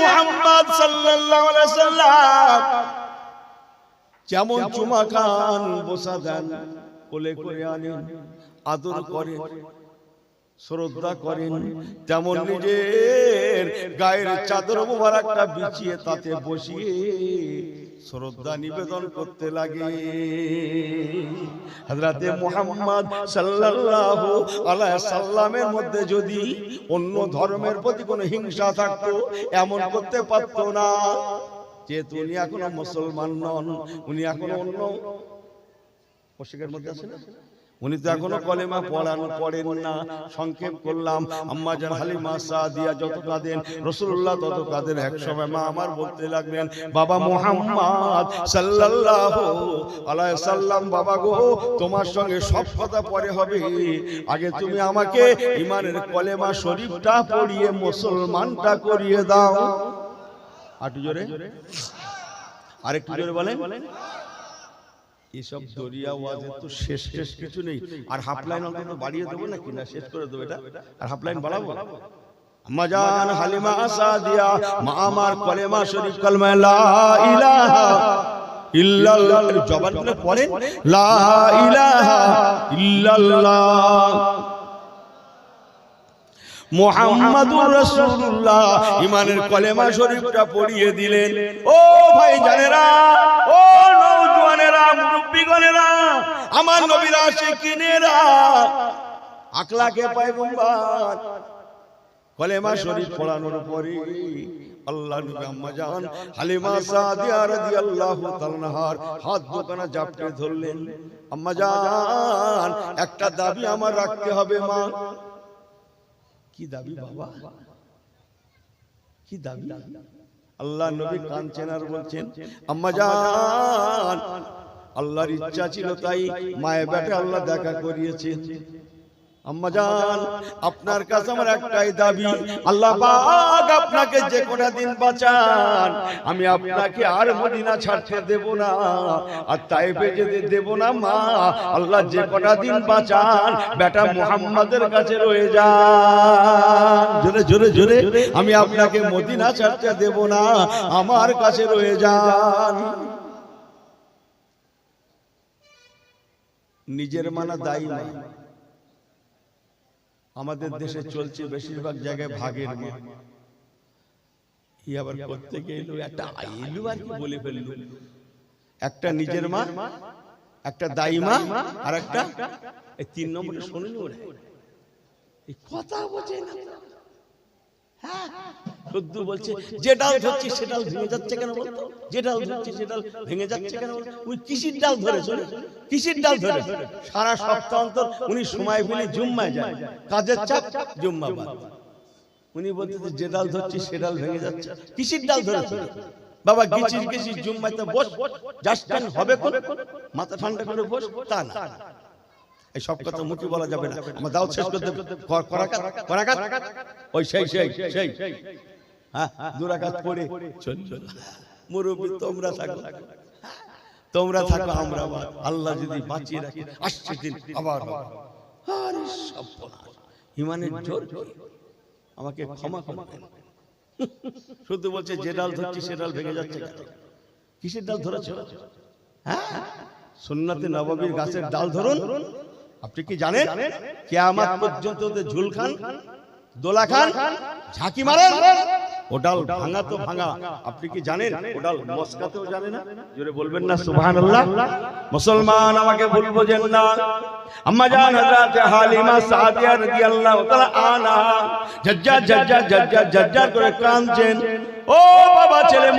মুহাম্মদ সাল্লাল্লাহু আলাইহি সাল্লাম যেমন চুমা খান বসা দেন কোলে করে আনেন আদর করেন শ্রদ্ধা করেন। তেমন নিজের গায়ের চাদর মোবারকটা বিছিয়ে তাতে বসিয়ে শ্রদ্ধা নিবেদন করতে লাগে হাজরাতে মোহাম্মদ সাল্লাল্লাহু আলাইহি সাল্লামের মধ্যে যদি অন্য ধর্মের প্রতি কোনো হিংসা থাকতো, এমন করতে পারত না যেহেতু উনি এখনও মুসলমান নন, উনি এখনও অন্য মুশরিকের মধ্যে আছেন না? উনি তো এখনও কলেমা পড়ান, পড়েন না। সংক্ষেপ করলাম, আম্মা জান হালিমা সাদিয়া যত কাঁদেন রসুল্লাহ তত কাঁদেন এক সময় মা আমার বলতে লাগলেন, বাবা মোহাম্মদ সাল্লাল্লাহু আলাইহি সাল্লাম, বাবা গো, তোমার সঙ্গে সব কথা পরে হবে। আগে তুমি আমাকে ইমানের কলেমা শরীফটা পড়িয়ে মুসলমানটা করিয়ে দাও। আটু জোরে। আরেকটু জোরে বলেন। এসব দরিয়া ওয়াজের তো শেষ শেষ কিছু নেই। আর হাফ লাইন অন্তত বাড়িয়ে দেবো নাকি? না শেষ করে দেবো এটা? আর হাফ লাইন বাড়াবো? মাজান হালিমা আসাদিয়া মা আমার কলেমা শরীফ কলমা লা ইলাহা ইল্লাল্লাহ। জবান করে পড়েন লা ইলাহা ইল্লাল্লাহ। মোহাম্মদুর রাসূলুল্লাহ। ইমানের কলেমা শরীফটা পড়িয়ে দিলেন। ও ভাই জানেরা ও মুরব্বিগণেরা আমার নবীর আকলাকে কলেমা শরীফ পড়ানোর পরে আল্লাহ নবী আম্মা জান হালিমা সাদিয়া রাদিয়াল্লাহু তাআলার হাত দোকানে জাপটে ধরলেন। আম্মা জান একটা দাবি আমার রাখতে হবে মা। কি দাবি বাবা? কি দাবি? আল্লাহ নবী কাঁদছেন আর বলছেন আম্মা জান। আল্লাহর ইচ্ছা ছিল তাই মায়ের বেটে আল্লাহ দেখা করিয়েছেন। আম্মাজান আপনার কাছে আমার একটাই দাবি আল্লাহ পাক আপনাকে যে কোটা দিন বাঁচান। আমি আপনাকে আর মদিনা ছাড়তে দেব না। আর তাই যেতে দেব না মা আল্লাহ যে কটা দিন বাঁচান। বেটা মুহাম্মাদের কাছে রয়ে যান। জোরে জোরে জোরে আমি আপনাকে মদিনা ছাড়তে দেব না। আমার কাছে রয়ে যান। নিজের মানা দায়ী না আমাদের দেশে চলছে বেশিরভাগ জায়গায় ভাগের মা। আবার করতে গেল একটা আইলু আর কি বলে ফেললু। একটা নিজের মা একটা দায়ী মা আর একটা এই তিন নম্বরে শোনেন ওরা। এই কথা বোঝে না। হ্যাঁ, বলছে যে ডাল ধরছি সে ডাল ভেঙে যাচ্ছে কেন বলতো যে ডাল ধরছি সে ডাল ভেঙে যাচ্ছে কেন? উনি কিসির ডাল ধরেছে কিসির ডাল ধরে সারা সপ্তাহ অন্তর উনি সময় পেলে জুম্মায় যায় কাজের চাপ জুম্মা বাদ উনি বলতে যে ডাল ধরছি সে ডাল ভেঙে যাচ্ছে কিসির ডাল ধরেছে বাবা গিচির গিচির জুম্মায় তো বস জাস্ট হবে কোন মাথা ঠান্ডা করে বস তা না এই সব কথা মুখে বলা যাবে না। আমার দাও শেষ করতে করাকাত করাকাত ওই সেই সেই সেই হ্যাঁ দুরাকাত পড়ে। চল চল মুরব্বী তোমরা থাকো। তোমরা থাকো আমরা আবার। আল্লাহ যদি বাঁচিয়ে রাখে আসছে দিন আবার। হবে। আরে সর্বনাশ। ইমানের জোর আমাকে ক্ষমা করবেন। শুধু বলছে যে ডাল ধরছি সে ডাল ভেঙে যাচ্ছে? কিসের ডাল ধরেছ? হ্যাঁ? সুন্নাতে নবাবীর গাছের ডাল ধরুন। আপনি কি জানেন? কেয়ামত পর্যন্ত ঝুল খান, দোলা খান, ঝাঁকি মারেন ও ডাল ভাঙা তো ভাঙা। আপনি কি জানেন? ও ডাল মস্কাতেও জানে না। জোরে বলবেন না মুসলমান আমাকে ভুল বোঝেন না। আম্মা জান হযরত হালিমা সাদিয়া রাদিয়াল্লাহু তাআলা জজ্জা জজ্জা জজ্জা জজ্জা করে কাঁদছেন। ও বাবা ছেলে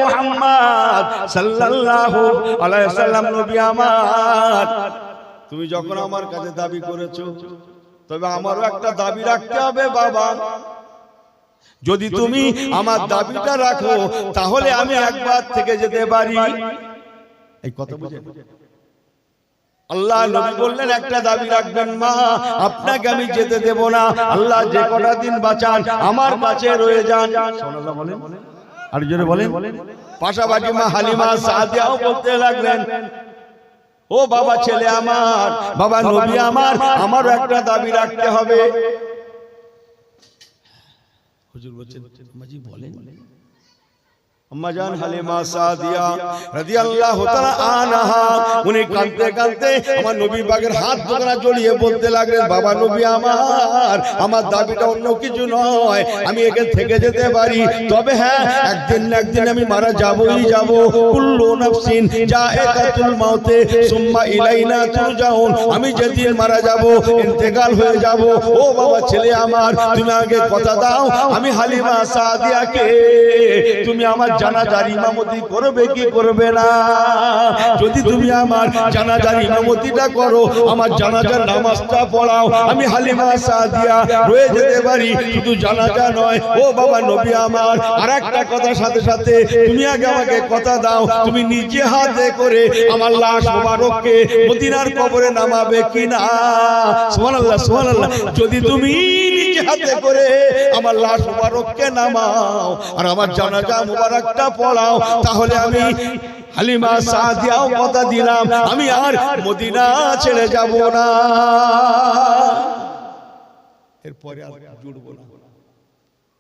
সাল্লাল্লাহু আলাইহি সাল্লাম নবী আমার। তুমি যখন আমার কাছে দাবি করেছ তবে আমারও একটা দাবি রাখতে হবে বাবা। যদি তুমি আমার দাবিটা রাখো তাহলে আমি একবার থেকে যেতে পারি। এই কথা বুঝে আল্লাহ নবী বললেন একটা দাবি রাখবেন মা আপনাকে আমি যেতে দেব না। আল্লাহ যে কটা দিন বাঁচান আমার কাছে রয়ে যান। বলেন। আর জোরে বলেন? পাশাপাশি মা হালিমা সাদিয়াও বলতে লাগলেন ও বাবা ছেলে আমার বাবা নবী আমার আমারও একটা দাবি রাখতে হবে। হুজুর বলছেন মাঝি বলেন আম্মাজান হালিমা সাদিয়া রাদিয়াল্লাহু তাআলা আনহা। উনি কাঁদতে কাঁদতে আমার নবী পাকের হাত দুখানা জড়িয়ে বলতে লাগলেন বাবা নবী আমার আমার দাবিটা অন্য কিছু নয় আমি এখান থেকে যেতে পারি। তবে হ্যাঁ একদিন না একদিন আমি মারা যাবই যাব। কুল্লু নাফসিন জায়েকাতুল মাউতে সুম্মা ইলাইনা তুরজাউন। আমি যেদিন মারা যাব ইন্তেকাল হয়ে যাব। ও বাবা ছেলে আমার তুমি আগে কথা দাও। আমি হালিমা সাদিয়াকে তুমি আমার জানাজার ইমামতি করবে কি করবে না? যদি তুমি আমার জানাজার ইমামতিটা করো, আমার জানাজার নামাজটা পড়াও, আমি হালিমা সাদিয়া রয়ে যেতে পারি। শুধু জানাজা নয়, ও বাবা নবী আমার আর একটা কথার সাথে সাথে তুমি আগে আমাকে কথা দাও। তুমি নিজে হাতে করে আমার লাশ মোবারককে মদিনার কবরে নামাবে কিনা? সুবহানাল্লাহ সুবহানাল্লাহ। যদি তুমি নিজে হাতে করে আমার লাশ মোবারককে নামাও, আর আমার জানাজা মোবারকটা পড়াও, তাহলে আমি হালিমা সাদিয়াও কথা দিলাম, আমি আর মদিনা ছেড়ে যাব না। এরপরে আর জুড়বো না।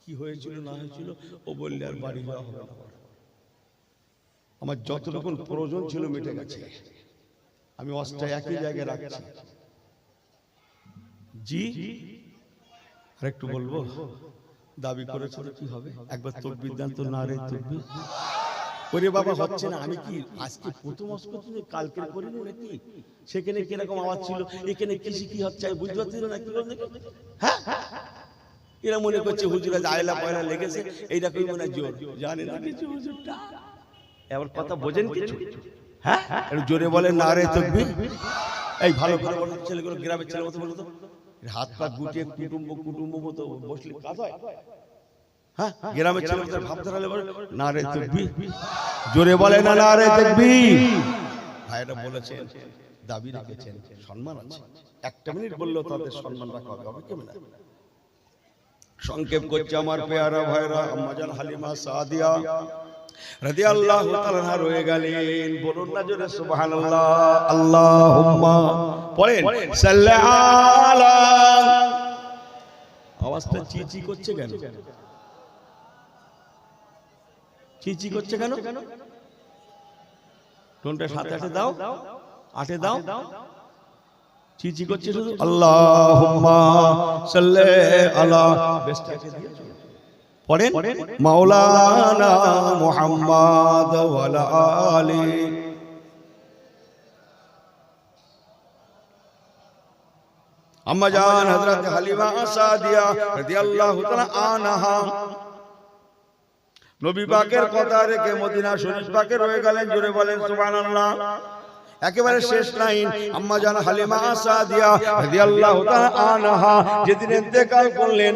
কি হয়েছিল, না হয়েছিল, ও বললে আর বাড়ি যাওয়া হবে না। আমার যত রকম প্রয়োজন ছিল মিটে গেছে। আমি অস্ত্র একই জায়গায় রাখছি। জি আর একটু বলব? দাবি করেছ কি হবে? একবার তোর বিদ্যান্ত না রে তকবি ওরে বাবা হচ্ছে না আমি কি আজকে প্রথম তুমি কালকে করিনি নাকি সেখানে কীরকম আওয়াজ ছিল? এখানে কৃষি কি হচ্ছে? আমি বুঝতে পারছি না কি বলতে? হ্যাঁ এরা মনে করছে হুজুরা আয়লা পয়লা লেগেছে। এইরকমই মনে জোর। জানে না কিছু হুজুরটা? এবার কথা বোঝেন কিছু। হ্যাঁ? জোরে বলে না রে তকবি এই ভালো ভালো ছেলেগুলো গ্রামের ছেলে মতো বলো তো। এর হাত পা গুটিয়ে কুটুম্ব কুটুম্ব মতো বসলে কাজ হয়? হ্যাঁ? গ্রামের ছেলে ভাব ধরালে বলে না রে তকবি জোরে বলে না না রে তকবি ভাইরা বলেছেন দাবি রেখেছেন সম্মান আছে। একটা মিনিট বললেও তাদের সম্মান রাখা হবে হবে কেমন সংক্ষেপ করছে আমার পেয়ারা ভাইরা আম্মাজান হালিমা সাদিয়া। রাদিয়াল্লাহু তাআলা রয়ে গেলেন। বলুন না জোরে সুবহানাল্লাহ। আল্লাহুম্মা। পড়েন। আওয়াজটা চিচি করছে কেন? চিচি করছে কেন? টোনটা সাথে আটে দাও। আটে দাও। চিচি করছে শুধু আল্লাহুম্মা সাল্লি আলা। বেস্টাকে দিয়েছ। পড়েন? মাওলানা মুহাম্মদ ওয়ালা আম্মা জান হযরত হালিমা সাদিয়া রাদিয়াল্লাহু তাআলা আনহা। নবী পাকের কথা রেখে মদিনা শরীফ পাকে রয়ে গেলেন জোরে বলেন সুবহানাল্লাহ। একেবারে শেষ লাইন আম্মা জান হালিমা সাদিয়া রাদিয়াল্লাহু তাআলা আনহা। যেদিন ইন্তেকাল করলেন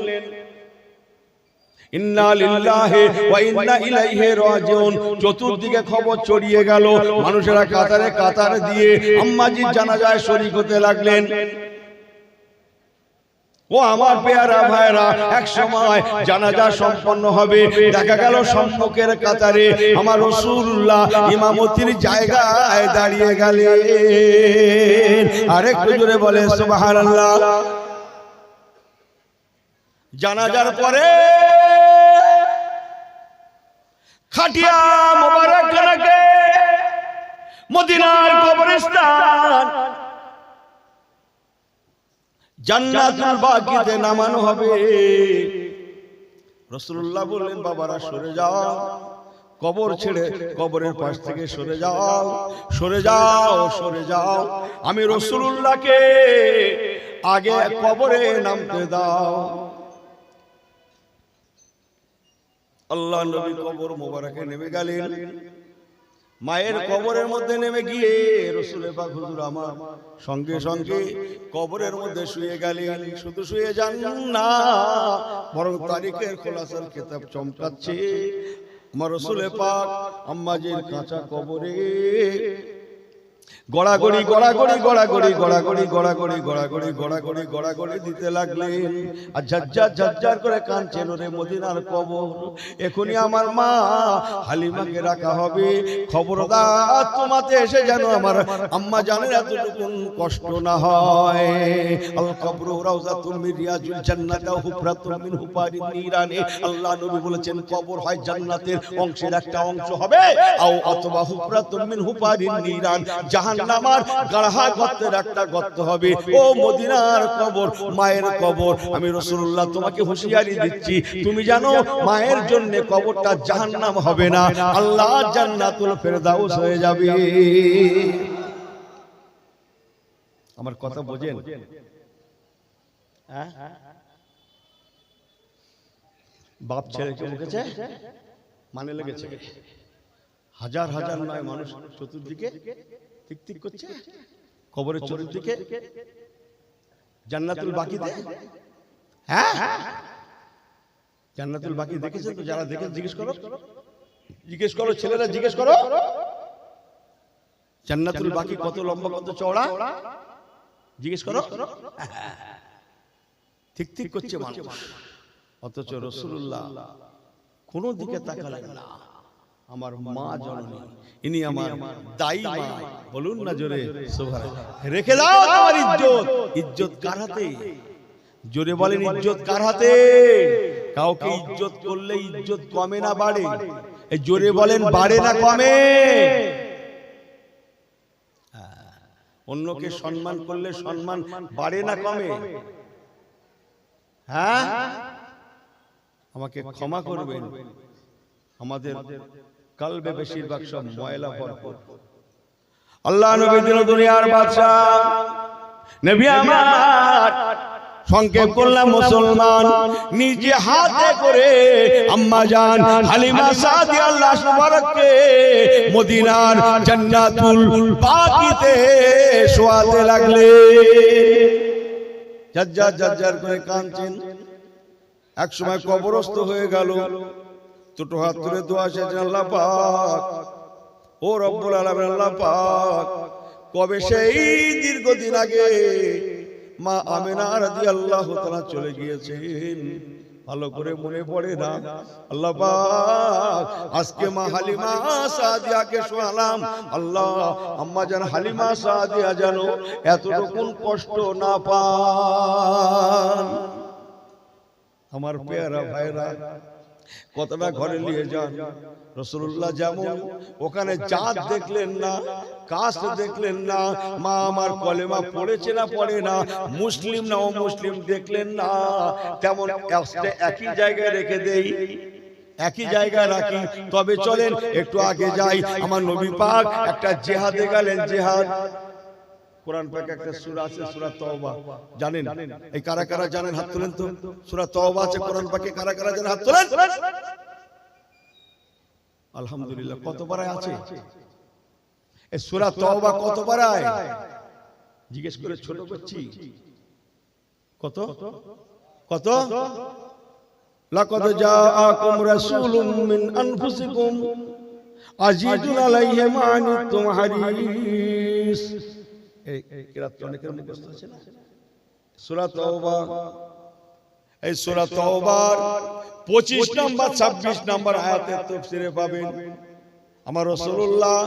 চতুর্দিকে খবর ছড়িয়ে গেল। মানুষেরা কাতারে কাতার দিয়ে আম্মাজির জানাজায় শরীক হতে লাগলেন। ও আমার পেয়ারা ভাইরা এক সময় জানাজা সম্পন্ন হবে। দেখা গেল সম্মুখের কাতারে আমার রসুল্লাহ ইমামতির জায়গায় দাঁড়িয়ে গেলেন। আরেকটু জোরে বলে সুবহানাল্লাহ। জানাজার পরে খাটিয়া মোবারক খানাকে মদিনার কবরস্থান। জান্নাতুল বাকিতে নামানো হবে। রাসূলুল্লাহ বললেন, বাবারা, সরে যাও। কবর ছেড়ে কবরের পাশ থেকে সরে যাও। সরে যাও সরে যাও। আমি রসুল্লাহকে আগে কবরে নামতে দাও। আল্লাহ নবী কবর মোবারকে নেমে গেলেন। মায়ের কবরের মধ্যে নেমে গিয়ে রসুলের পাক হুজুর আমার সঙ্গে সঙ্গে কবরের মধ্যে শুয়ে গেলেন। শুধু শুয়ে যান না বরং তারিখের খোলাসার খেতাব চমকাচ্ছে। আমার রসুলের পাক আম্মাজির কাঁচা কবরে গড়াগড়ি গড়াগড়ি গড়াগড়ি গড়াগড়ি গড়াগড়ি গড়াগড়ি গড়াগড়ি গড়াগড়ি দিতে লাগলেন আর ঝাজ্জার ঝাজ্জার করে কাঁদছেন ওরে মদিনার কবর এখনই আমার মা হালিমাকে রাখা হবে খবরদার তোমাতে এসে যেন আমার আম্মা জানেন এতটুকু কষ্ট না হয় আল কবর রাউজাতুম মিন রিয়াজুল জান্নাত ওয়া হুফরাতুম মিন হুফারিন নিরানে আল্লাহ নবী বলেছেন কবর হয় জান্নাতের অংশের একটা অংশ হবে আও অথবা হুফরাতুম মিন হুফারিন নিরান জাহান্নামার গাড়হা গর্তের একটা গর্ত হবে। ও মদিনার কবর, মায়ের কবর। আমি রাসূলুল্লাহ তোমাকে হুঁশিয়ারি দিচ্ছি। তুমি জানো, মায়ের জন্য কবরটা জাহান্নাম হবে না। আল্লাহ জান্নাতুল ফেরদাউস হয়ে যাবে। আমার কথা বোঝেন? হ্যাঁ? বাপ ছেলেকে বকেছে মানে লেগেছে? হাজার হাজার নয় মানুষ চতুর্দিকে ঠিক ঠিক করছে? কবরের চতুর্দিকে জান্নাতুল বাকিতে হ্যাঁ? জান্নাতুল বাকি দেখেছেন তো যারা দেখে জিজ্ঞেস করো। জিজ্ঞেস করো। ছেলেরা জিজ্ঞেস করো। জান্নাতুল বাকি কত লম্বা কত চওড়া? জিজ্ঞেস করো। ঠিক ঠিক করছে মানুষ। অথচ রসুল্লাহ কোন দিকে তাকালেন না। আমার মা জননী। ইনি আমার দাই মা। বলুন না জোরে। রেখে দাও তোমার ইজ্জত। ইজ্জত। কার হাতে? জোরে বলেন ইজ্জত কার হাতে? কাউকে ইজ্জত করলে ইজ্জত কমে না বাড়ে। এই জোরে বলেন বাড়ে না কমে। অন্যকে সম্মান করলে সম্মান বাড়ে না কমে। হ্যাঁ? আমাকে ক্ষমা করবেন। আমাদের কালবে বেশিরভাগ সব ময়লা ভরপুর। আল্লাহ নবী দিল দুনিয়ার বাদশাহ। নবী আমার সংক্ষেপ করলাম মুসলমান। নিজে হাতে করে আম্মা জান হালিমা সাদি আল্লাহ মুবারককে মদিনার জান্নাতুল বাকিতে শোয়াতে লাগলে। জাজ্জার জাজ্জার করে কাঁদছেন। এক সময় কবরস্থ হয়ে গেল। দুটো হাত তুলে দোয়া শেষে আল্লাহ পাক। ও রব্বুল আলামিন আল্লাহ পাক। কবে সেই দীর্ঘদিন আগে মা আমেনা রাদিয়াল্লাহু তাআলা চলে গিয়েছেন। ভালো করে মনে পড়ে না। আল্লাহ পাক। আজকে মা হালিমা সাদিয়াকে শোনালাম। আল্লাহ আম্মা জান হালিমা সাদিয়া জানো এতটুকু কষ্ট না পান। আমার পেয়ারা ভাইরা কতটা ঘরে নিয়ে যান। রসুল্লাহ যেমন ওখানে চাঁদ দেখলেন না কাশ দেখলেন না মা আমার কলেমা পড়েছে না পড়ে না মুসলিম না ও মুসলিম দেখলেন না। তেমন একই জায়গায় রেখে দেই একই জায়গায় রাখি। তবে চলেন একটু আগে যাই আমার নবী পাক একটা জেহাদে গেলেন জেহাদ। কোরআন পাকে একটা সূরা আছে সূরা তওবা। জানেন? এই কারা কারা জানেন? হাত তোলেন তো। সূরা তওবা আছে কোরআন পাকে কারা কারা জানেন? হাত তোলেন। আলহামদুলিল্লাহ কত পারায় আছে? এই সূরা তওবা কত পারায় জিজ্ঞেস করে ছোট করছি কত? কত? লাকাদ জাআকুম রাসূলুম মিন আনফুসিকুম। আজিজুন আলাইহি মা আনিতুম হারিস এই কিরাত অনেকের মুখস্থ আছে না? সূরা তওবা। এই সূরা তওবার 25 নাম্বার 26 নাম্বার আয়াতের তাফসিরে পাবেন আমার রাসূলুল্লাহ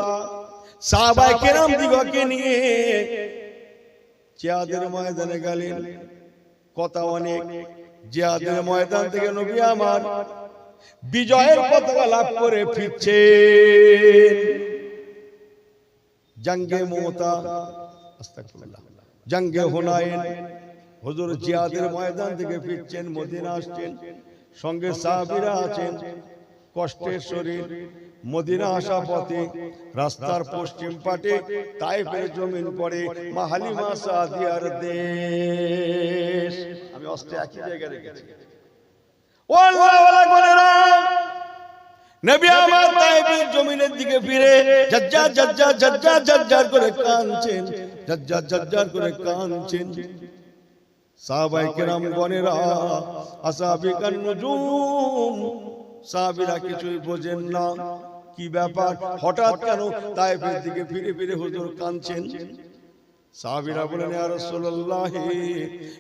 সাহাবায়ে কেরাম দিগকে নিয়ে জিহাদের ময়দানে গেলেন। কথা অনেক। জিহাদের ময়দান থেকে নবী আমার বিজয়ের পতাকা লাভ করে ফিরছেন। জঙ্গে মোতা জঙ্গে হুনাইন হুজুর জিহাদের ময়দান থেকে ফিরছেন মদিনা আসছেন। সঙ্গে সাহাবীরা আছেন কষ্টের শরীর মদিনা আসা পথে রাস্তার পশ্চিম পাটে তাইফের জমিন পড়ে মা হালিমা সাদিয়ার দেশ। আমি অস্টে একই জায়গায় রেখেছি। ও আল্লাহ গোলেরা নবী আমার তাইফের জমিনের দিকে ফিরে জজ্জার করে কাঁদছেন জজ্জার জজ্জার করে কাঁদছেন। সাহাবাই কেরাম গনেরা সাহাবীরা কিছুই বোঝেন না। কি ব্যাপার? হঠাৎ কেন তাইফের দিকে ফিরে ফিরে হুজুর কাঁদছেন। সাহাবীরা বলেন ইয়া রাসূলুল্লাহ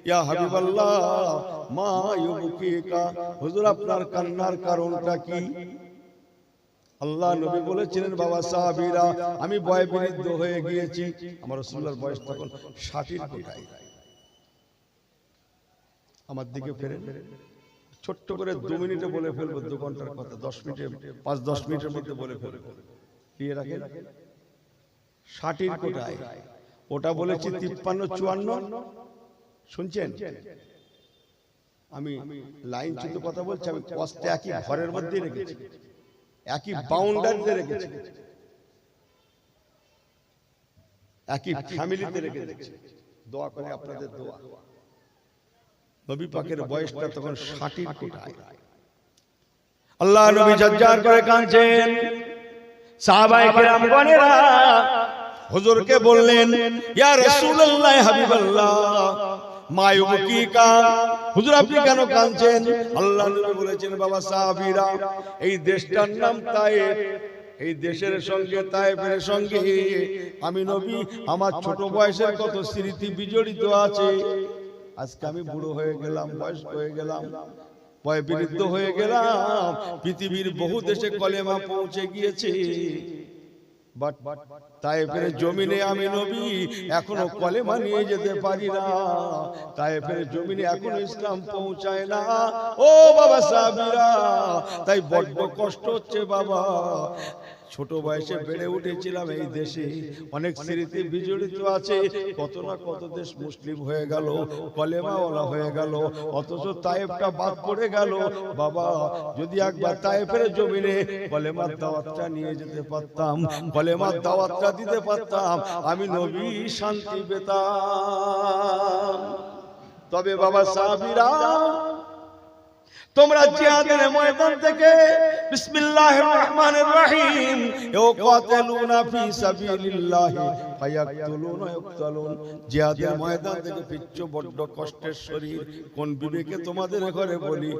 ইয়া হাবিবাল্লাহ মা ইউবকিকা। হুজুর আপনার কান্নার কারণটা কি? আল্লাহ নবী বলেছিলেন বাবা সাহাবীরা আমি বয় বিরুদ্ধ হয়ে গিয়েছি। আমার রাসূলুল্লাহর বয়স তখন 60 কোটায়। আমার দিকে ফেরে ছোট্ট করে দু মিনিটে বলে ফেলব দু ঘণ্টার কথা। দশ মিনিটে পাঁচ দশ মিনিটের মধ্যে বলে ফেলব। দিয়ে রাখেন? ষাটির কোটায়। ওটা বলেছি তিপ্পান্ন চুয়ান্ন। শুনছেন? আমি লাইন চুদ্ধ কথা বলছি আমি কষ্টে একই ঘরের মধ্যে রেখেছি। একই বাউন্ডারিতে রেখেছি। একই ফ্যামিলিতে রেখে দেখছি দোয়া করে আপনাদের দোয়া। নবী পাকের বয়সটা তখন ষাটির কোটায়। আল্লাহ নবী জজ্জার করে কাঁদছেন। সাহাবায়ে কেরামগণেরা হুজুরকে বললেন ইয়া রাসূলুল্লাহ হাবিবাল্লাহ হুজুর আপনি কেন কাঁদছেন? আল্লাহ নবী বলেছেন বাবা সাহাবীরা এই দেশটার নাম তায়েফ। এই দেশের সঙ্গে তায়েফের সঙ্গে আমি নবী আমার ছোট বয়সের কত স্মৃতি বিজড়িত আছে? আজকে আমি বুড়ো হয়ে গেলাম বয়স্ক হয়ে গেলাম। বয় বিরুদ্ধ হয়ে গেলাম। পৃথিবীর বহু দেশে কলেমা পৌঁছে গিয়েছে। বাট তাইফের জমিনে আমি নবী, এখনও কলেমা নিয়ে যেতে পারি না। তাইফের জমিনে এখনও ইসলাম পৌঁছায় না। ও বাবা সাবিরা তাই বড্ড কষ্ট হচ্ছে বাবা। ছোট বয়সে বেড়ে উঠেছিলাম এই দেশে। অনেক স্মৃতি বিজড়িত আছে। কত না কত দেশ মুসলিম হয়ে গেল। কলেমাওয়ালা হয়ে গেল। অথচ তায়েফটা বাদ পড়ে গেল। বাবা যদি একবার তায়েফের জমিনে কলেমার দাওয়াতটা নিয়ে যেতে পারতাম। কলেমার দাওয়াতটা দিতে পারতাম। আমি নবী শান্তি পেতাম। তবে বাবা সাহাবীরা তোমরা জিহাদের ময়দান থেকে বিসমিল্লাহির রহমানির রহিম। ফি সাবিলিল্লাহ ফায়াকতুলুনা জিহাদের ময়দান থেকে বড্ড কষ্টের শরীর। কোন বিবেকে তোমাদের ঘরে বলি?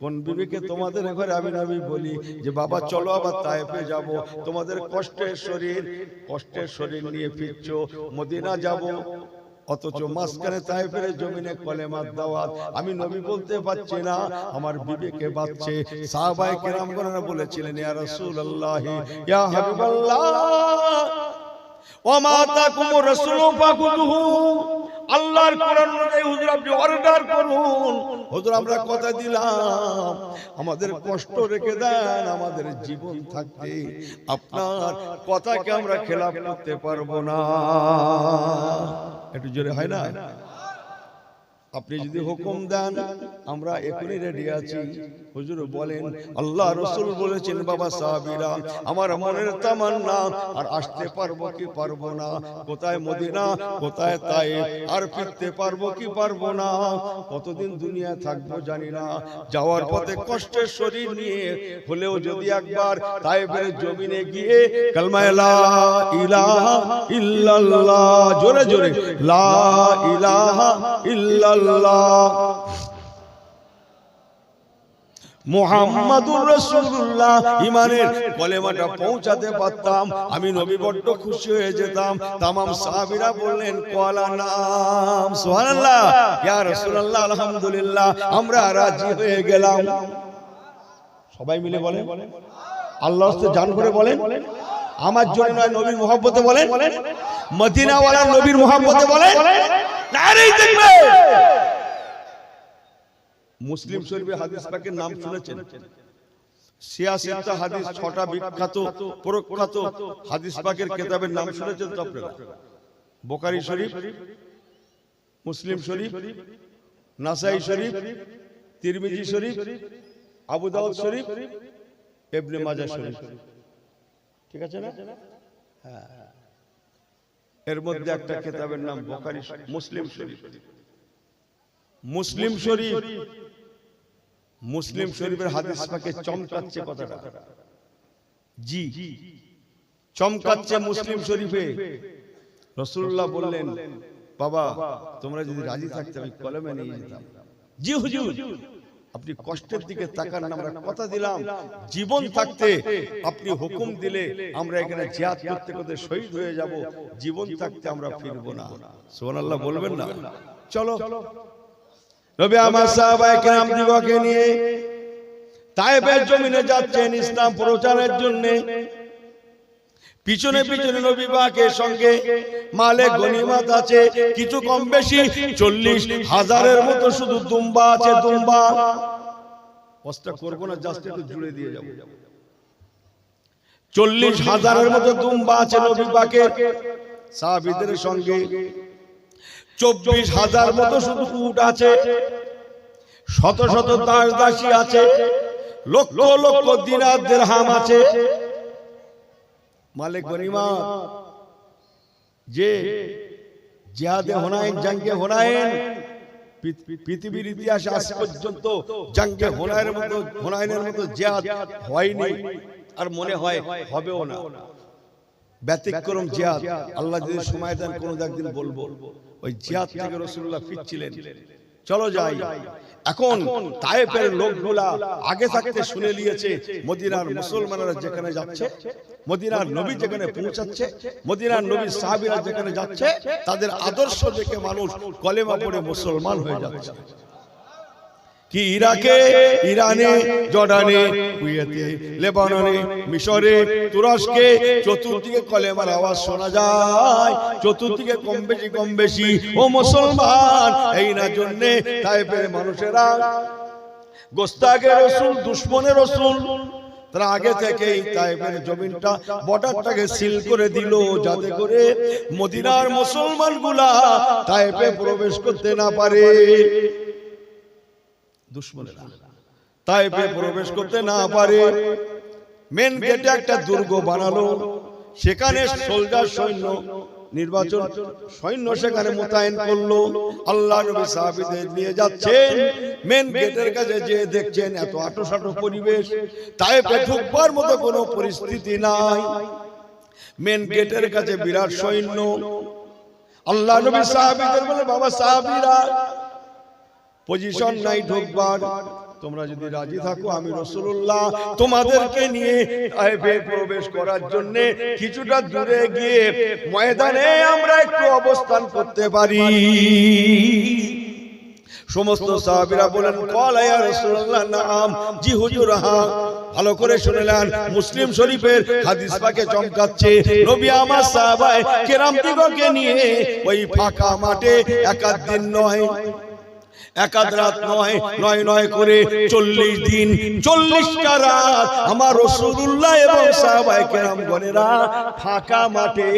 কোন বিবেকে তোমাদের ঘরে আমি নবী বলি? যে বাবা, চলো আবার তায়েফে যাব। তোমাদের কষ্টের শরীর কষ্টের শরীর নিয়ে ফিরছো মদিনা যাব। অথচ মাঝখানে তাইফের জমিনে কলেমার দাওয়াত। আমি নবী বলতে পারছি না আমার বিবেকে বাচ্চে সাহাবায়ে কেরামগণরা বলেছিলেন ইয়া রাসূলুল্লাহ ইয়া হাবিবাল্লাহ ওয়া মা কুমুর রাসূলু ফাকুযুহু আল্লাহর কোরআন অনুযায়ী হুজুর আপনি অর্ডার করুন। হুজুর, আমরা কথা দিলাম। আমাদের কষ্ট রেখে দেন, আমাদের জীবন থাকতে আপনার কথাকে আমরা খেলাফ করতে পারব না। একটু জোরে হয় না? আপনি যদি হুকুম দেন, আমরা এখনই রেডি আছি। হুজুর বলেন আল্লাহ রসুল বলেছেন বাবা সাহাবীরা আমার মনের তামান্না আর আসতে পারব কি পারব না? কোথায় মদিনা কোথায় তাই আর ফিরতে পারব কি পারব না? কতদিন দুনিয়া থাকব জানি না। যাওয়ার পথে কষ্টের শরীর নিয়ে হলেও যদি একবার তাইফের জমিনে গিয়ে কালমায় লা ইলাহা ইল্লাল্লাহ জোরে জোরে লা ইলাহা ইল্লাল্লাহ মুহাম্মাদুর রাসূলুল্লাহ। ইমানের কলেমাটা পৌঁছাতে পারতাম। আমি নবী বড্ড খুশি হয়ে যেতাম। তামাম সাহাবীরা বললেন কলা নাম? সুবহানাল্লাহ ইয়া রাসূলুল্লাহ আলহামদুলিল্লাহ। আমরা রাজি হয়ে গেলাম। সবাই মিলে বলেন। আল্লাহ জান করে বলেন। আমার জন্য নয় নবীর মোহাব্বতে বলেন। মদিনাওয়ালা নবীর মোহাব্বতে বলেন। নারী দেখবে। মুসলিম শরীফে হাদিস পাকের নাম শুনেছেন। সিয়াসিতা হাদিস ছটা বিখ্যাত প্রখ্যাত হাদিস পাকের কেতাবের নাম শুনেছেন তো আপনারা? বোকারি শরীফ মুসলিম শরীফ নাসাই শরীফ তিরমিজি শরীফ আবু দাউদ শরীফ ইবনে মাজাহ শরীফ। ঠিক আছে না? হ্যাঁ এর মধ্যে একটা কেতাবের নাম বোকারি মুসলিম শরীফ। মুসলিম শরীফ। মুসলিম শরীফের হাদিস পাকে চমকাচ্ছে কথাটা। জি। চমকাচ্ছে মুসলিম শরীফে। রসুল্লাহ বললেন বাবা তোমরা যদি রাজি থাকতে আমি কলমে নিয়ে যেতাম জি হুজুর। আপনি কষ্টের দিকে তাকান না আমরা কথা দিলাম। জীবন থাকতে আপনি হুকুম দিলে আমরা এখানে জিহাদ করতে করতে শহীদ হয়ে যাব। জীবন থাকতে আমরা ফিরবো না। সুবহানাল্লাহ বলবেন না। চলো। নবী আমার সাহাবায়ে কেরাম দিগকে নিয়ে তায়েফের জমিনে যাচ্ছেন ইসলাম প্রচারের জন্য। পিছনে পিছনে নবী পাকের সঙ্গে মালে গনিমত আছে কিছু কম বেশি চল্লিশ হাজারের মতো শুধু দুম্বা আছে দুম্বা। কষ্ট করব না জাস্ট একটু জুড়ে দিয়ে যাব। চল্লিশ হাজারের মতো দুম্বা আছে নবী পাকের সাহাবিদের সঙ্গে। চব্বিশ হাজার মতো শুধু উট আছে। শত শত দাস দাসী আছে। লক্ষ লক্ষ দিনার দেড়হাম আছে। মালিক গনিমা যে জিহাদে হোনাইন, জঙ্গে হোনাইন, পৃথিবীর ইতিহাসে আজ পর্যন্ত জঙ্গে হোনাইনের মতো হোনাইনের মতো জিহাদ হয়নি আর মনে হয় হবেও না। ব্যতিক্রম জিহাদ, আল্লাহ যদি সময় দেন কোনো একদিন বলব। ওই জিয়াদ থেকে রসুল্লাহ ফিরছিলেন। চলো যাই। এখন তায়েফের লোকগুলা আগে থাকতে শুনে নিয়েছে মদিনার মুসলমানরা যেখানে যাচ্ছে মদিনার নবী যেখানে পৌঁছাচ্ছে মদিনার নবীর সাহাবীরা যেখানে যাচ্ছে তাদের আদর্শ দেখে মানুষ কলেমা পড়ে মুসলমান হয়ে যাচ্ছে। কি ইরাকে, ইরানে, জর্ডানে, কুয়েতে, লেবাননে, মিশরে, তুরস্কে, চতুর্দিকে কলেমার আওয়াজ শোনা যায়। চতুর্দিকে কম বেশি কম বেশি। ও মুসলমান, এই না জন্যে তাইপের মানুষেরা গোস্তাকে রসুল, দুশ্মনের রসুল, তারা আগে থেকেই তাইফের জমিনটা, বর্ডারটাকে সিল করে দিল যাতে করে মদিনার মুসলমানগুলা তাইফে প্রবেশ করতে না পারে। দুশ্মনেরা। তাইফে প্রবেশ করতে না পারে মেন গেটে একটা দুর্গ বানালো। সেখানে সোলজার সৈন্য নির্বাচন সৈন্য সেখানে মোতায়েন করল। আল্লাহ নবী সাহাবীদের নিয়ে যাচ্ছেন। মেন গেটের কাছে যে দেখছেন এত আটোসাটো পরিবেশ। তাইফে ঢুকবার মতো কোনো পরিস্থিতি নাই। মেন গেটের কাছে বিরাট সৈন্য। আল্লাহ নবী সাহাবীদের বলে বাবা সাহাবীরা পজিশন নাই ঢুকবার তোমরা যদি রাজি থাকো আমি রসুল্লাহ তোমাদেরকে নিয়ে প্রবেশ করার জন্য কিছুটা দূরে গিয়ে ময়দানে আমরা একটু অবস্থান করতে পারি। সমস্ত সাহাবীরা বলেন কল ইয়া রাসূলুল্লাহ নাম। জি হুজুর হ্যাঁ। ভালো করে শুনলেন মুসলিম শরীফের হাদিস পাকে চমকাচ্ছে। নবী আমার সাহাবায়ে কেরাম দিগকে নিয়ে ওই ফাঁকা মাঠে একাদ দিন নয়। একাদ রাত নয় নয় নয় করে চল্লিশ দিন চল্লিশটা রাত আমার রসুল্লাহ এবং সাহাবাই কেরাম ফাঁকা মাঠে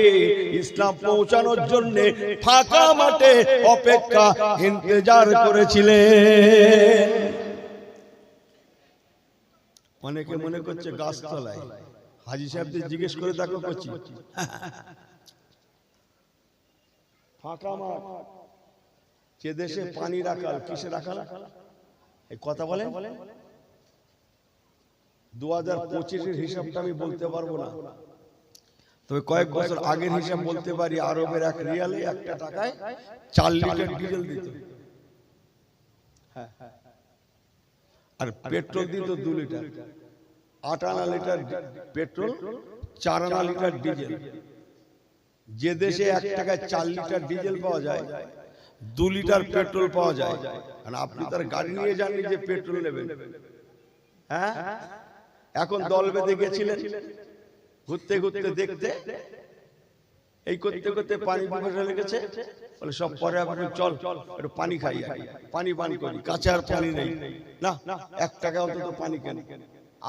ইসলাম পৌঁছানোর জন্য ফাঁকা মাঠে অপেক্ষা ইন্তজার করেছিলেন। অনেকে মনে করছে গাছতলায় হাজি সাহেবদের জিজ্ঞেস করে দেখো করছি। ফাঁকা মাঠ। যে দেশে পানি রাখাল কিসে রাখাল এই কথা বলেন? দু হাজার পঁচিশের হিসাবটা আমি বলতে পারব না। তবে কয়েক বছর আগের হিসাব বলতে পারি আরবের এক রিয়ালে একটা টাকায় চার লিটার ডিজেল দিত। হ্যাঁ। আর পেট্রোল দিত দু লিটার। আট আনা লিটার পেট্রোল চার আনা লিটার ডিজেল। যে দেশে এক টাকায় চার লিটার ডিজেল পাওয়া যায় দু লিটার পেট্রোল পাওয়া যায়। আর আপনি তার গাড়ি নিয়ে যাননি যে পেট্রোল নেবেন। হ্যাঁ? এখন দল বেঁধে গেছিলেন। ঘুরতে ঘুরতে দেখতে। এই করতে করতে পানি পিপাসা লেগেছে। বলে সব পরে আপনি চল একটু পানি খাই পানি পানি করি। কাছে আর পানি নেই। না এক টাকা অন্তত পানি কেন।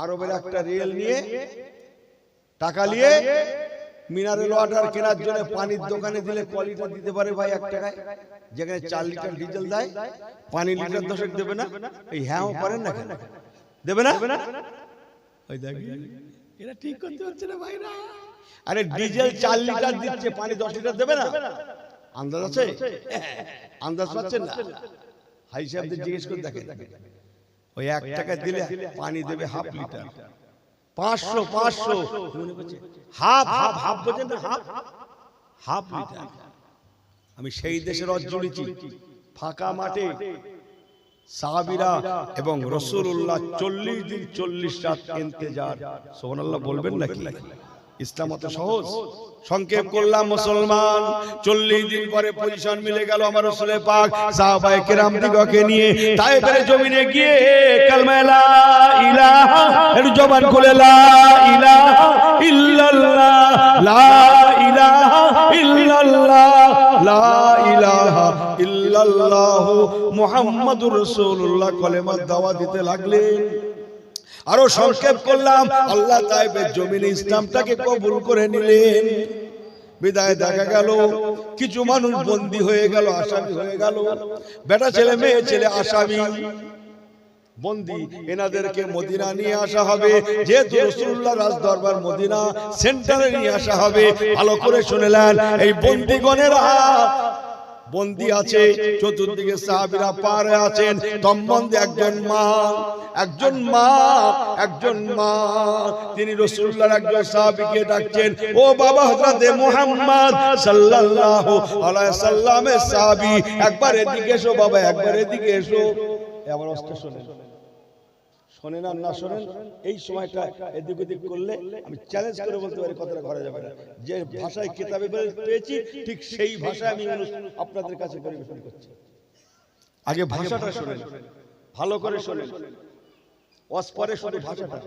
আরবের একটা রেল নিয়ে টাকা নিয়ে মিনারেল ওয়াটার কেনার জন্য পানির দোকানে দিলে ক লিটার দিতে পারে ভাই এক টাকায়। যেখানে চার লিটার ডিজেল দেয় পানি লিটার দশক দেবে না? এই হ্যাঁ পারেন না কেন? দেবে না? ওই দেখ। এরা ঠিক করতে পারছে না ভাইরা। আরে ডিজেল চার লিটার দিচ্ছে পানি দশ লিটার দেবে না? আন্দাজ আছে? আন্দাজ পাচ্ছেন না? হাই সাহেবদের জিজ্ঞেস করে দেখেন। ওই এক টাকা দিলে পানি দেবে হাফ লিটার। পাঁচশো পাঁচশো হাফ হাফ হাফ বোঝেন না হাফ? Half litre. আমি সেই দেশের রস জুড়েছি। ফাঁকা মাঠে সাহাবিরা এবং রসুল্লাহ চল্লিশ দিন চল্লিশ রাত এন্তেজার। সোহনাল্লাহ বলবেন নাকি? ইসলাম অত সহজ। সংক্ষেপ করলাম মুসলমান চল্লিশ দিন পরে পজিশন মিলে গেল আমার রসুলের পাক। সাহাবায়ে কেরাম দিগকে নিয়ে তাই করে জমিনে গিয়ে কালমা লা ইলাহা এর জবান খুলে লা ইলাহা ইল্লাল্লাহ লা ইলাহা ইল্লাল্লাহ লা ইলাহা ইল্লাল্লাহ মুহাম্মাদুর রাসূলুল্লাহ। কলেমার দাওয়া দিতে লাগলেন। আরও সংক্ষেপ করলাম। আল্লাহ তাইবের জমিনে ইসলামটাকে কবুল করে নিলেন। বিদায় দেখা গেল। কিছু মানুষ বন্দী হয়ে গেল, আসামি হয়ে গেল। বেটা ছেলে, মেয়ে ছেলে, আসামি। বন্দি, এনাদেরকে মদিনা নিয়ে আসা হবে। যেহেতু রসুল্লাহ রাজ দরবার মদিনা, সেন্টারে নিয়ে আসা হবে। ভালো করে শুনেলেন, এই বন্দিগণেরা বন্দি আছে চতুর্দিকে সাহাবিরা পারে আছেন তম্বন্দে একজন মা একজন মা একজন মা। তিনি রসুল্লার একজন সাহাবিকে ডাকছেন ও বাবা হজরতে মোহাম্মদ সাল্লাল্লাহু আলাইহি সাল্লামের সাহাবী। একবার এদিকে এসো বাবা একবার এদিকে এসো। এবার অস্ত্র শোনেন। শোনেন আর না শোনেন, এই সময়টা এদিক ওদিক করলে আমি চ্যালেঞ্জ করে বলতে পারি কথাটা ঘরে যাবে না। যে ভাষায় কেতাবে পেয়েছি, ঠিক সেই ভাষায় আমি আপনাদের কাছে পরিবেশন করছি। আগে ভাষাটা শোনেন, ভালো করে শোনেন। অস্পরে শুধু ভাষাটা।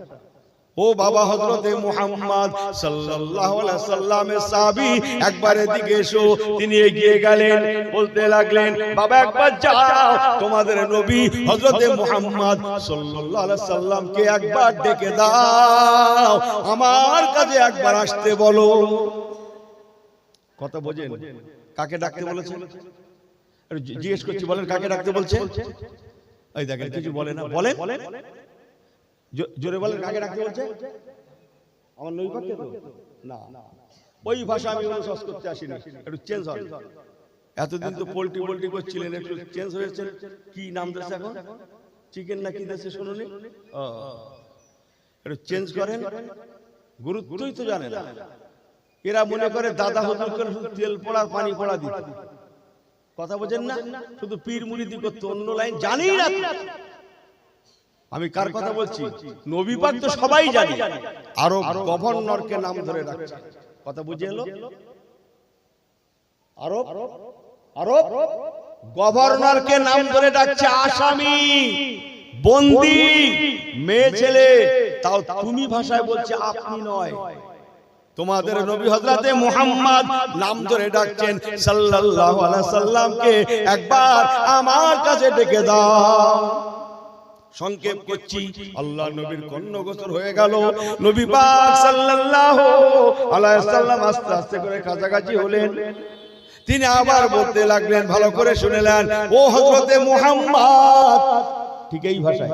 ও বাবা হযরতে মুহাম্মদ সাল্লাল্লাহু আলাইহি সাল্লামের সাহাবী, একবার এদিকে এসো। তিনি এগিয়ে গেলেন, বলতে লাগলেন, বাবা, একবার যাও। তোমাদের নবী হযরতে মুহাম্মদ সাল্লাল্লাহু আলাইহি সাল্লামকে একবার ডেকে দাও। আমার কাছে একবার আসতে বলো। কথা বোঝেন? কাকে ডাকতে বলেছেন জিজ্ঞেস করছি, বলেন, কাকে ডাকতে বলছে? এই দেখেন, কিছু বলে না। বলেন। জোরে বলেন, কাকে ডাকতে বলছে? আমার নই পক্ষে তো? না। ওই ভাষা আমি অনুশাস করতে আসিনি। একটু চেঞ্জ হবে এতদিন তো পোল্ট্রি পোল্ট্রি করছিলেন, একটু চেঞ্জ হয়েছে কি নাম দিয়েছে এখন? চিকেন না কি দিয়েছে শুনুনি? একটু চেঞ্জ করেন। গুরুত্বই তো জানে না। এরা মনে করে দাদা হুজুর করে শুধু তেল পড়া, পানি পড়া দিত। কথা বোঝেন না? শুধু পীর মুরিদি করতো, অন্য লাইন জানি না আমি কার কথা বলছি? নবী পাক তো সবাই জানে। আরও গভর্নরকে নাম ধরে রাখছে। কথা বুঝে এলো? আরব? আরব? গভর্নরকে নাম ধরে ডাকছে আসামি। বন্দি। মেয়ে ছেলে। তাও তুমি ভাষায় বলছে আপনি নয়। তোমাদের নবী হযরতে মুহাম্মদ নাম ধরে ডাকছেন সাল্লাল্লাহু আলাইহি সাল্লামকে। একবার আমার কাছে ডেকে দাও। সংক্ষেপ করছি। আল্লাহ নবীর কর্ণ গোচর হয়ে গেল। নবী পাক সাল্লাল্লাহু আলাইহি সাল্লাম আস্তে আস্তে করে কাছাকাছি হলেন। তিনি আবার বলতে লাগলেন ভালো করে শুনেলেন ও হযরতে মুহাম্মদ! ঠিক এই ভাষায়।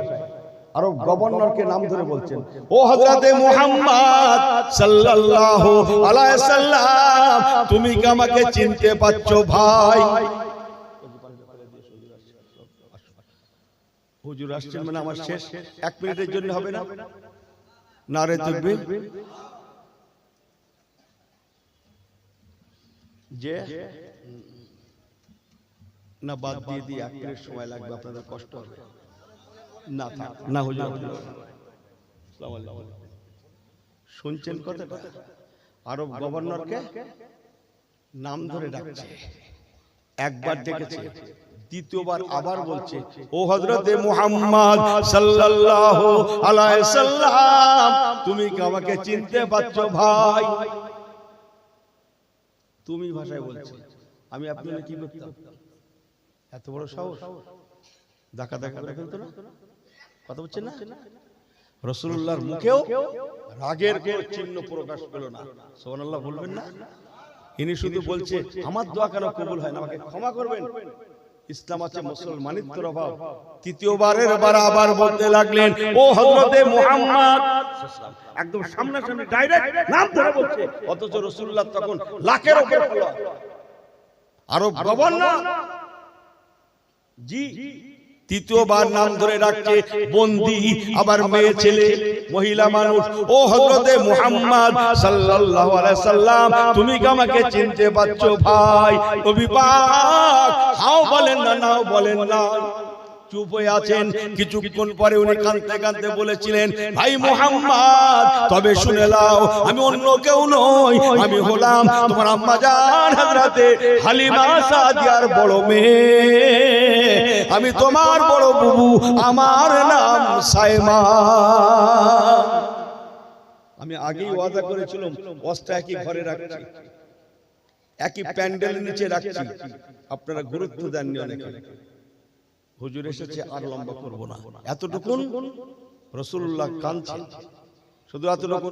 আরও গভর্নরকে নাম ধরে বলছেন ও হযরতে মুহাম্মদ সাল্লাল্লাহু আলাইহি সাল্লাম তুমি কি আমাকে চিনতে পারছ ভাই? হুজুর আসছেন মানে আমার শেষ। এক মিনিটের জন্য হবে না? না। রে যে না বাদ দিয়ে দিয়ে এক মিনিট সময় লাগবে আপনাদের কষ্ট হবে। না না হুজুর। শুনছেন কথাটা? আরব গভর্নরকে নাম ধরে ডাকছে। একবার ডেকেছে। দ্বিতীয়বার আবার বলছে ও হযরতে মুহাম্মদ সাল্লাল্লাহু আলাইহি সাল্লাম তুমি কি আমাকে চিনতে পারছ ভাই? তুমি ভাষায় বলছো? আমি আপনাকে কি করতাম? এত বড় সাহস? দেখা দেখা করে ফেলতো না কথা বলছেন না? রসুল্লাহর মুখেও রাগের চিহ্ন প্রকাশ পেল না। সোহানাল্লাহ বলবেন না? ইনি শুধু বলছে আমার দোয়া কেন কবুল হয় না আমাকে ক্ষমা করবেন। ইসলাম আছে মুসলমানিত্বর অভাব তৃতীয়বারের বার আবার বলতে লাগলেন ও হজরতে মুহাম্মদ! একদম সামনাসামনি ডাইরেক্ট নাম ধরে বলছে। অথচ রসুল্লাহ তখন লাখের ওপর ফলোয়ার আরও গভর্নর জি। তৃতীয়বার নাম ধরে রাখছে বন্দি আবার মেয়ে ছেলে মহিলা মানুষ। ও হযরতে মুহাম্মদ সাল্লাল্লাহু আলাইহি সাল্লাম তুমি কি আমাকে চিনতে পারছ ভাই? নবী পাক হাও বলেন না নাও বলেন না। চুপ হয়ে আছেন। কিছুক্ষণ পরে উনি কাঁদতে কাঁদতে বলেছিলেন ভাই মোহাম্মদ তবে শুনে লাও আমি অন্য কেউ নই আমি হলাম তোমার আম্মা জান হযরতে হালিমা সাদিয়ার বড় মেয়ে। আমি তোমার বড় বুবু আমার নাম সাইমা। আমি আগেই ওয়াদা করেছিলাম অস্ত্র একই ঘরে রাখছি। একই প্যান্ডেল নিচে রাখছি। আপনারা গুরুত্ব দেননি অনেকে। হুজুর এসেছে আর লম্বা করব না। এতটুকুন রসুল্লাহ কাঁদছে। শুধু এতটুকুন